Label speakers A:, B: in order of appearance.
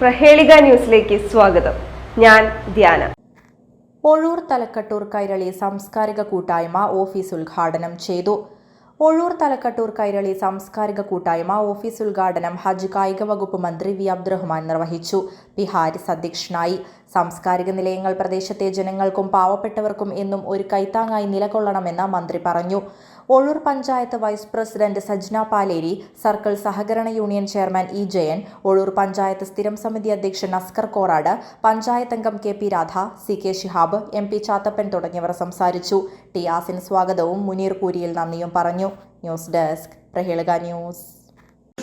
A: പ്രഹേളിക ന്യൂസിലേക്ക് സ്വാഗതം. ഞാൻ ധ്യാന.
B: ഒഴൂർ തലക്കട്ടൂർ കൈരളി സാംസ്കാരിക കൂട്ടായ്മ ഓഫീസ് ഉദ്ഘാടനം ചെയ്തു. ഒഴൂർ തലക്കട്ടൂർ കൈരളി സാംസ്കാരിക കൂട്ടായ്മ ഓഫീസ് ഉദ്ഘാടനം ഹജ്ജ് കായിക വകുപ്പ് മന്ത്രി വി. അബ്ദുറഹ്മാൻ നിർവഹിച്ചു. പി ഹാരിസ് അധ്യക്ഷനായി. സാംസ്കാരിക നിലയങ്ങൾ പ്രദേശത്തെ ജനങ്ങൾക്കും പാവപ്പെട്ടവർക്കും എന്നും ഒരു കൈത്താങ്ങായി നിലകൊള്ളണമെന്ന് മന്ത്രി പറഞ്ഞു. Ozhur panchayat vice president Sajna Paleri circle സഹകരണ union chairman E Jayan Ozhur panchayat സ്ഥിരം സമിതി അധ്യക്ഷൻ അസ്കർ കോറാട് പഞ്ചായത്ത് അംഗം K P Radha C K Shihab M P Chathappan തുടങ്ങിയവർ സംസാരിച്ചു. ടി ആസിൻ സ്വാഗതവും മുനീർ കൂരിയിൽ നന്ദിയും പറഞ്ഞു. News desk Prahelika news.